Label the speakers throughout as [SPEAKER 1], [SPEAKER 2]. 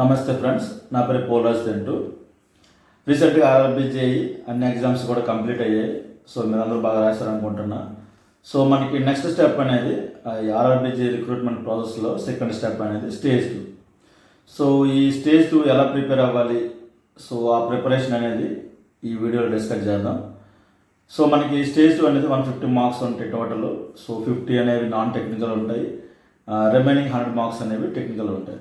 [SPEAKER 1] నమస్తే ఫ్రెండ్స్ నా పేరు పోలరాజ్ తెంటు. రీసెంట్గా ఆర్ఆర్బీజేఈ అన్ని ఎగ్జామ్స్ కూడా కంప్లీట్ అయ్యాయి. సో మీరందరూ బాగా రాశారనుకుంటున్నా. సో మనకి నెక్స్ట్ స్టెప్ అనేది ఆర్ఆర్బీజే రిక్రూట్మెంట్ ప్రాసెస్లో సెకండ్ స్టెప్ అనేది స్టేజ్ టూ సో ఈ స్టేజ్ టూ ఎలా ప్రిపేర్ అవ్వాలి? సో ఆ ప్రిపరేషన్ అనేది ఈ వీడియోలో డిస్కస్ చేద్దాం. సో మనకి స్టేజ్ టూ అనేది వన్ ఫిఫ్టీ మార్క్స్ ఉంటాయి టోటల్ సో ఫిఫ్టీ అనేవి నాన్ టెక్నికల్ ఉంటాయి రిమైనింగ్ హండ్రెడ్ మార్క్స్ అనేవి టెక్నికల్ ఉంటాయి.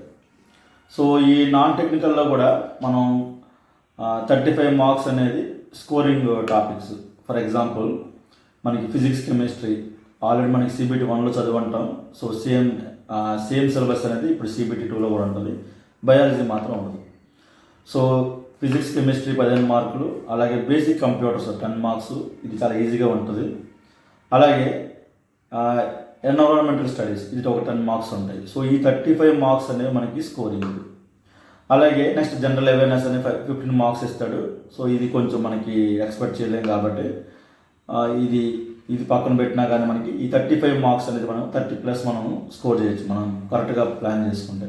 [SPEAKER 1] సో ఈ నాన్ టెక్నికల్లో కూడా మనం థర్టీ ఫైవ్ మార్క్స్ అనేది స్కోరింగ్ టాపిక్స్ ఫర్ ఎగ్జాంపుల్ మనకి ఫిజిక్స్ కెమిస్ట్రీ ఆల్రెడీ మనకి సిబిటీ వన్లో చదువుంటాం. సో సేమ్ సేమ్ సిలబస్ అనేది ఇప్పుడు సీబీటీ టూలో కూడా ఉంటుంది. బయాలజీ మాత్రం ఉండదు. సో ఫిజిక్స్ కెమిస్ట్రీ పదిహేను మార్కులు అలాగే బేసిక్ కంప్యూటర్స్ టెన్ మార్క్స్ ఇది చాలా ఈజీగా ఉంటుంది. అలాగే ఎన్విరాన్మెంటల్ స్టడీస్ ఇది ఒక టెన్ మార్క్స్ ఉంటాయి. సో ఈ థర్టీ ఫైవ్ మార్క్స్ అనేవి మనకి స్కోరింగ్ అలాగే నెక్స్ట్ జనరల్ అవేర్నెస్ అనే ఫైవ్ ఫిఫ్టీన్ మార్క్స్ ఇస్తాడు. సో ఇది కొంచెం మనకి ఎక్స్పెక్ట్ చేయలేం కాబట్టి ఇది ఇది పక్కన పెట్టినా కానీ మనకి ఈ థర్టీ ఫైవ్ మార్క్స్ అనేది మనం థర్టీ ప్లస్ మనం స్కోర్ చేయొచ్చు. మనం కరెక్ట్గా ప్లాన్ చేసుకుంటే.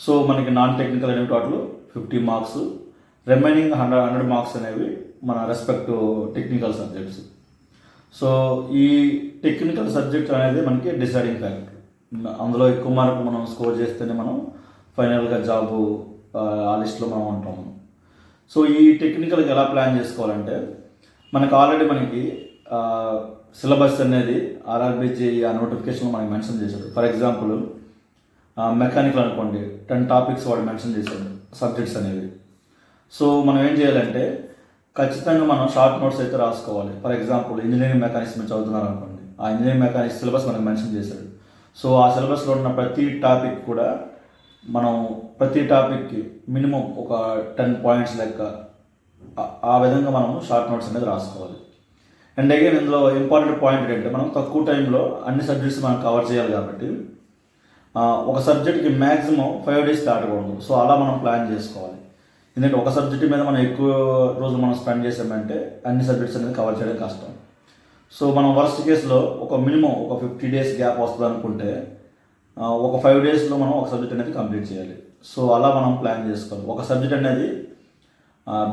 [SPEAKER 1] సో మనకి నాన్ టెక్నికల్ అనేవి total fifty marks remaining hundred hundred marks అనేవి మన రెస్పెక్ట్ టెక్నికల్ సబ్జెక్ట్స్ సో ఈ టెక్నికల్ సబ్జెక్ట్ అనేది మనకి డిసైడింగ్ ఫ్యాక్టర్ అందులో ఎక్కువ మార్కులు మనం స్కోర్ చేస్తేనే మనం ఫైనల్గా జాబు ఆ లిస్ట్లో మనం ఉంటాము. సో ఈ టెక్నికల్కి ఎలా ప్లాన్ చేసుకోవాలంటే మనకు ఆల్రెడీ మనకి సిలబస్ అనేది ఆర్ఆర్బిజి ఆ నోటిఫికేషన్లో మనకి మెన్షన్ చేశాడు. ఫర్ ఎగ్జాంపుల్ మెకానికల్ అనుకోండి టెన్ టాపిక్స్ వాడు మెన్షన్ చేశాడు సబ్జెక్ట్స్ అనేవి. సో మనం ఏం చేయాలంటే ఖచ్చితంగా మనం షార్ట్ నోట్స్ అయితే రాసుకోవాలి. ఫర్ ఎగ్జాంపుల్ ఇంజనీరింగ్ మెకానిక్స్ మీరు చదువుతున్నారు అనుకోండి ఆ ఇంజనీరింగ్ మెకానిక్స్ సిలబస్ మనకు మెన్షన్ చేశాడు. సో ఆ సిలబస్లో ఉన్న ప్రతి టాపిక్ కూడా మనం ప్రతి టాపిక్కి మినిమం ఒక టెన్ పాయింట్స్ లెక్క ఆ- విధంగా మనం షార్ట్ నోట్స్ అనేది రాసుకోవాలి. అండ్ అగైన్ ఇందులో ఇంపార్టెంట్ పాయింట్ ఏంటంటే మనం తక్కువ టైంలో అన్ని సబ్జెక్ట్స్ మనం కవర్ చేయాలి కాబట్టి ఒక సబ్జెక్ట్కి మ్యాక్సిమం ఫైవ్ డేస్ దాటకూడదు సో అలా మనం ప్లాన్ చేసుకోవాలి. ఎందుకంటే ఒక సబ్జెక్ట్ మీద మనం ఎక్కువ రోజులు మనం స్పెండ్ చేసామంటే అన్ని సబ్జెక్ట్స్ అనేది కవర్ చేయడం కష్టం. సో మనం వర్స్ట్ కేసులో ఒక మినిమం ఒక ఫిఫ్టీ డేస్ గ్యాప్ వస్తుంది అనుకుంటే ఒక ఫైవ్ డేస్లో మనం ఒక సబ్జెక్ట్ అనేది కంప్లీట్ చేయాలి. సో అలా మనం ప్లాన్ చేసుకోవాలి. ఒక సబ్జెక్ట్ అనేది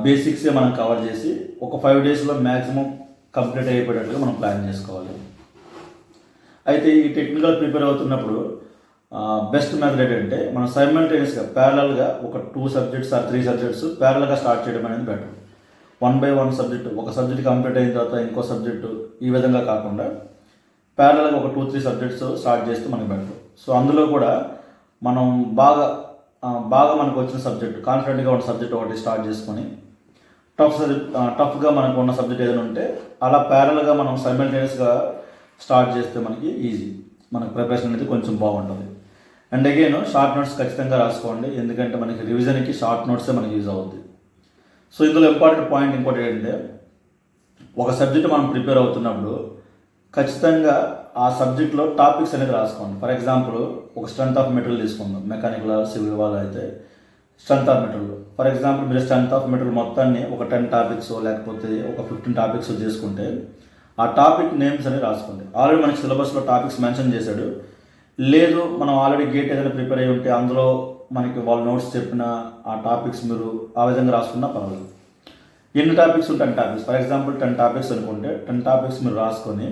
[SPEAKER 1] బేసిక్సే మనం కవర్ చేసి ఒక ఫైవ్ డేస్లో మ్యాక్సిమం కంప్లీట్ అయిపోయేటట్టుగా మనం ప్లాన్ చేసుకోవాలి. అయితే ఈ టెక్నికల్ ప్రిపేర్ అవుతున్నప్పుడు బెస్ట్ మెథడ్ ఏంటంటే మనం సైమల్టేనియస్గా ప్యారలల్గా ఒక two subjects or three subjects ప్యారలల్గా స్టార్ట్ చేయడం అనేది better one by one subject ఒక సబ్జెక్ట్ కంప్లీట్ అయిన తర్వాత ఇంకో సబ్జెక్టు ఈ విధంగా కాకుండా ప్యారలల్గా ఒక టూ త్రీ సబ్జెక్ట్స్ స్టార్ట్ చేస్తే మనకి బెటర్ సో అందులో కూడా మనం బాగా బాగా మనకు వచ్చిన సబ్జెక్ట్ కాన్ఫిడెంట్గా ఉన్న సబ్జెక్ట్ ఒకటి స్టార్ట్ చేసుకొని టఫ్ సబ్జెక్ట్ టఫ్గా మనకు ఉన్న సబ్జెక్ట్ ఏదైనా ఉంటే అలా ప్యారల్గా మనం సైమల్టేనియస్గా స్టార్ట్ చేస్తే మనకి ఈజీ మనకి ప్రిపరేషన్ అనేది కొంచెం బాగుంటుంది. అండ్ అగైన్ షార్ట్ నోట్స్ ఖచ్చితంగా రాసుకోండి. ఎందుకంటే మనకి రివిజన్కి షార్ట్ నోట్సే మనకి యూజ్ అవుద్ది. సో ఇందులో ఇంపార్టెంట్ పాయింట్ ఇంకోటి ఏంటంటే ఒక సబ్జెక్ట్ మనం ప్రిపేర్ అవుతున్నప్పుడు ఖచ్చితంగా ఆ సబ్జెక్ట్లో టాపిక్స్ అనేది రాసుకోండి. ఫర్ ఎగ్జాంపుల్ ఒక స్ట్రెంత్ ఆఫ్ మెటీరియల్ తీసుకుందాం. మెకానికల్ సివిల్ వాళ్ళు అయితే strength of material for example మీరు స్ట్రెంత్ ఆఫ్ మెటీరియల్ మొత్తాన్ని ఒక టెన్ టాపిక్స్ లేకపోతే ఒక ఫిఫ్టీన్ టాపిక్స్ చేసుకుంటే ఆ టాపిక్ నేమ్స్ అనేది రాసుకోండి. ఆల్రెడీ మనకి సిలబస్లో టాపిక్స్ మెన్షన్ చేశాడు. లేదు మనం ఆల్రెడీ గేట్ ఏదైనా ప్రిపేర్ అయ్యి ఉంటే అందులో మనకి వాళ్ళు నోట్స్ చెప్పిన ఆ టాపిక్స్ మీరు ఆ విధంగా రాసుకున్నా పర్వాలేదు. ఎన్ని topics ten topics for example ten topics అనుకుంటే టెన్ టాపిక్స్ మీరు రాసుకొని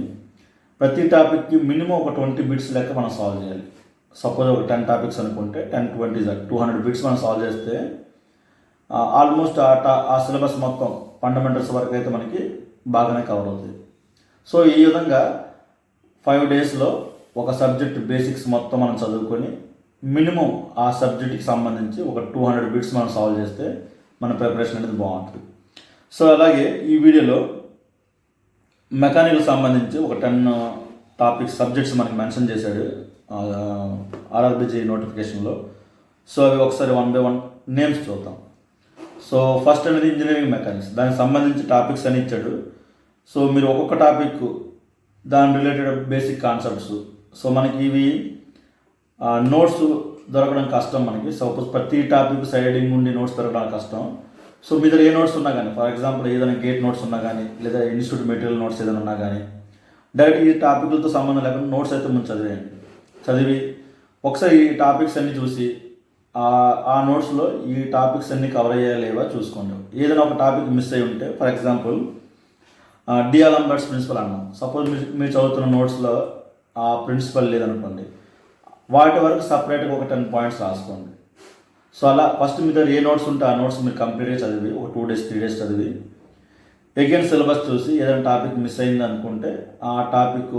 [SPEAKER 1] ప్రతి టాపిక్కి మినిమం ఒక ట్వంటీ బిట్స్ లెక్క మనం సాల్వ్ చేయాలి. సపోజ్ ఒక టెన్ టాపిక్స్ అనుకుంటే ten twenty two hundred bits మనం సాల్వ్ చేస్తే ఆల్మోస్ట్ ఆ టా ఆ సిలబస్ మొత్తం ఫండమెంటల్స్ వరకు అయితే మనకి బాగానే కవర్ అవుతుంది. సో ఈ విధంగా ఫైవ్ డేస్లో ఒక సబ్జెక్ట్ బేసిక్స్ మొత్తం మనం చదువుకొని మినిమం ఆ సబ్జెక్ట్కి సంబంధించి ఒక టూ హండ్రెడ్ బిట్స్ మనం సాల్వ్ చేస్తే మన ప్రిపరేషన్ అనేది బాగుంటుంది. సో అలాగే ఈ వీడియోలో మెకానిక్ సంబంధించి ఒక టెన్ టాపిక్స్ సబ్జెక్ట్స్ మనకి మెన్షన్ చేశాడు ఆర్ఆర్బిజీ నోటిఫికేషన్లో. సో అవి ఒకసారి వన్ బై వన్ నేమ్స్ చూద్దాం. సో ఫస్ట్ అనేది ఇంజనీరింగ్ మెకానిక్స్. దానికి సంబంధించి టాపిక్స్ అని ఇచ్చాడు. సో మీరు ఒక్కొక్క టాపిక్ దాని రిలేటెడ్ బేసిక్ కాన్సెప్ట్స్ సో మనకి ఇవి నోట్స్ దొరకడం కష్టం మనకి. సపోజ్ ప్రతి టాపిక్ సైడింగ్ ఉండి నోట్స్ దొరకడం కష్టం. సో మీ దగ్గర ఏ నోట్స్ ఉన్నా కానీ ఫర్ ఎగ్జాంపుల్ ఏదైనా గేట్ నోట్స్ ఉన్నా కానీ లేదా ఇన్స్టిట్యూట్ మెటీరియల్ నోట్స్ ఏదైనా ఉన్నా కానీ డైరెక్ట్ ఈ టాపిక్లతో సంబంధం లేకుండా నోట్స్ అయితే ముందు చదివేయండి. చదివి ఒకసారి ఈ టాపిక్స్ అన్ని చూసి ఆ- నోట్స్లో ఈ టాపిక్స్ అన్ని కవర్ అయ్యా లేవా చూసుకోండి. ఏదైనా ఒక టాపిక్ మిస్ అయి ఉంటే ఫర్ ఎగ్జాంపుల్ డిఆలంబర్ట్స్ ప్రిన్సిపల్ అన్నాం. సపోజ్ మీరు మీరు చదువుతున్న నోట్స్లో ఆ ప్రిన్సిపల్ లేదనుకోండి వాటి వరకు సపరేట్గా ఒక టెన్ పాయింట్స్ రాసుకోండి. సో అలా ఫస్ట్ మీ దగ్గర ఏ నోట్స్ ఉంటే ఆ నోట్స్ మీరు కంప్లీట్గా చదివి ఒక టూ డేస్ త్రీ డేస్ చదివి ఎగైన్ సిలబస్ చూసి ఏదైనా టాపిక్ మిస్ అయింది అనుకుంటే ఆ టాపిక్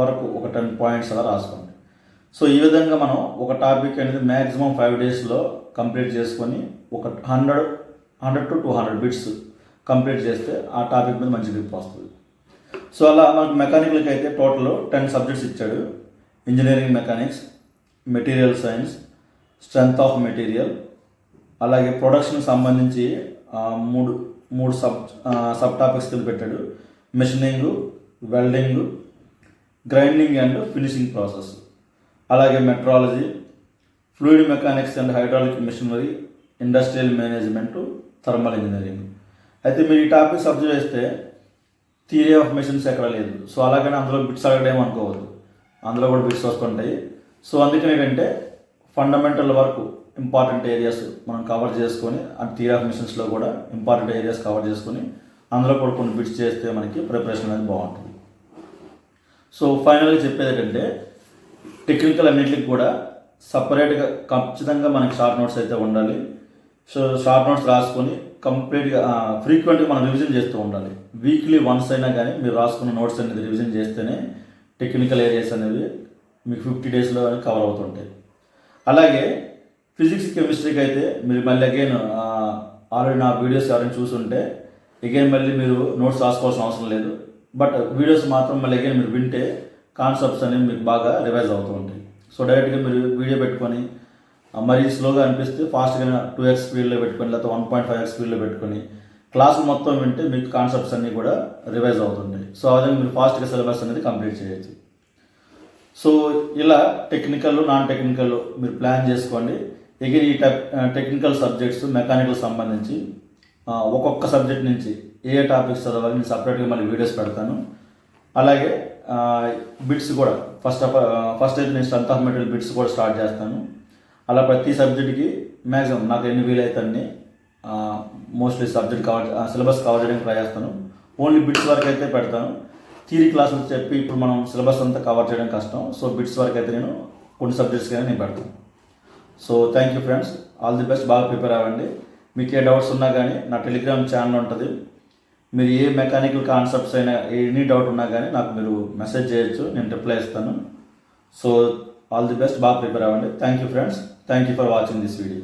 [SPEAKER 1] వరకు ఒక టెన్ పాయింట్స్ అలా రాసుకోండి. సో ఈ విధంగా మనం ఒక టాపిక్ అనేది మ్యాక్సిమం ఫైవ్ డేస్లో కంప్లీట్ చేసుకొని ఒక hundred hundred to two hundred bits complete చేస్తే ఆ టాపిక్ మీద మంచి గ్రిప్ వస్తుంది. సో అలా మనకు మెకానికల్కి అయితే టోటల్ టెన్ సబ్జెక్ట్స్ ఇచ్చాడు. Engineering mechanics material science strength of material అలాగే ప్రొడక్షన్ సంబంధించి మూడు మూడు సబ్ సబ్ టాపిక్స్ కింద పెట్టాడు. Machining welding grinding and finishing process అలాగే metrology fluid mechanics and hydraulic machinery industrial management thermal engineering అయితే మీరు ఈ టాపిక్స్ అబ్జర్వ్ చేస్తే థియరీ ఆఫ్ మెషిన్స్ ఎక్కడ లేదు. సో అలాగని అందులో బిట్స్ అడగడం అనుకోవద్దు. అందులో కూడా బిట్స్ వస్తుంటాయి. సో అందుకని ఏంటంటే ఫండమెంటల్ వరకు ఇంపార్టెంట్ ఏరియాస్ మనం కవర్ చేసుకొని ఆ థియరీ ఆఫ్ మిషన్స్లో కూడా ఇంపార్టెంట్ ఏరియాస్ కవర్ చేసుకొని అందులో కూడా కొన్ని బిట్స్ చేస్తే మనకి ప్రిపరేషన్ అనేది బాగుంటుంది. సో ఫైనల్గా చెప్పేది ఏంటంటే టెక్నికల్ అన్నింటికి కూడా సపరేట్గా ఖచ్చితంగా మనకి షార్ట్ నోట్స్ అయితే ఉండాలి. సో షార్ట్ నోట్స్ రాసుకొని కంప్లీట్గా ఫ్రీక్వెంట్గా మనం రివిజన్ చేస్తూ ఉండాలి. వీక్లీ వన్స్ అయినా కానీ మీరు రాసుకున్న నోట్స్ అనేది రివిజన్ చేస్తేనే టెక్నికల్ ఏరియాస్ అనేవి మీకు ఫిఫ్టీ డేస్లో కవర్ అవుతుంటాయి. అలాగే ఫిజిక్స్ కెమిస్ట్రీకి అయితే మీరు మళ్ళీ అగైన్ ఆల్రెడీ నా వీడియోస్ ఎవరైనా చూసుంటే అగైన్ మళ్ళీ మీరు నోట్స్ రాసుకోవాల్సిన అవసరం లేదు. బట్ వీడియోస్ మాత్రం మళ్ళీ అగైన్ మీరు వింటే కాన్సెప్ట్స్ అనేవి మీకు బాగా రివైజ్ అవుతూ ఉంటాయి. సో డైరెక్ట్గా మీరు వీడియో పెట్టుకొని మరీ స్లోగా అనిపిస్తే ఫాస్ట్గా టూ ఎక్స్ స్పీడ్లో పెట్టుకొని లేకపోతే వన్ పాయింట్ ఫైవ్ ఎక్స్ స్పీడ్లో పెట్టుకొని క్లాస్ మొత్తం వింటే మీకు కాన్సెప్ట్స్ అన్నీ కూడా రివైజ్ అవుతుంటాయి. సో ఆ విధంగా మీరు ఫాస్ట్గా సిలబస్ అనేది కంప్లీట్ చేయొచ్చు. సో ఇలా టెక్నికల్ నాన్ టెక్నికల్ మీరు ప్లాన్ చేసుకోండి. ఎగిరి ఈ టెక్ టెక్నికల్ సబ్జెక్ట్స్ మెకానికల్ సంబంధించి ఒక్కొక్క సబ్జెక్ట్ నుంచి ఏ టాపిక్స్ చదవాలి నేను సపరేట్గా మళ్ళీ వీడియోస్ పెడతాను. అలాగే బిట్స్ కూడా ఫస్ట్ ఆఫ్ ఫస్ట్ అయితే నేను స్ట్రెంత్ ఆఫ్ మెటీరియల్ బిట్స్ కూడా స్టార్ట్ చేస్తాను. అలా ప్రతి సబ్జెక్ట్కి మ్యాక్సిమం నాకు ఎన్ని వీలైతే అన్ని mostly subject cover syllabus cover చేయడానికి ట్రై చేస్తాను. ఓన్లీ బిట్స్ వరకు అయితే పెడతాను. థియరీ క్లాసులు చెప్పి ఇప్పుడు మనం సిలబస్ అంతా కవర్ చేయడం కష్టం. సో బిట్స్ వరకు అయితే నేను కొన్ని సబ్జెక్ట్స్ కానీ నేను పెడతాను. So thank you friends all the best బాగా ప్రిపేర్ అవ్వండి. మీకు ఏ డౌట్స్ ఉన్నా కానీ నా టెలిగ్రామ్ ఛానల్ ఉంటుంది. మీరు ఏ మెకానికల్ కాన్సెప్ట్స్ అయినా ఎనీ డౌట్ ఉన్నా కానీ నాకు మీరు మెసేజ్ చేయొచ్చు. నేను రిప్లై ఇస్తాను. సో ఆల్ ది బెస్ట్ బాగా ప్రిపేర్ అవ్వండి thank you friends thank you for watching this video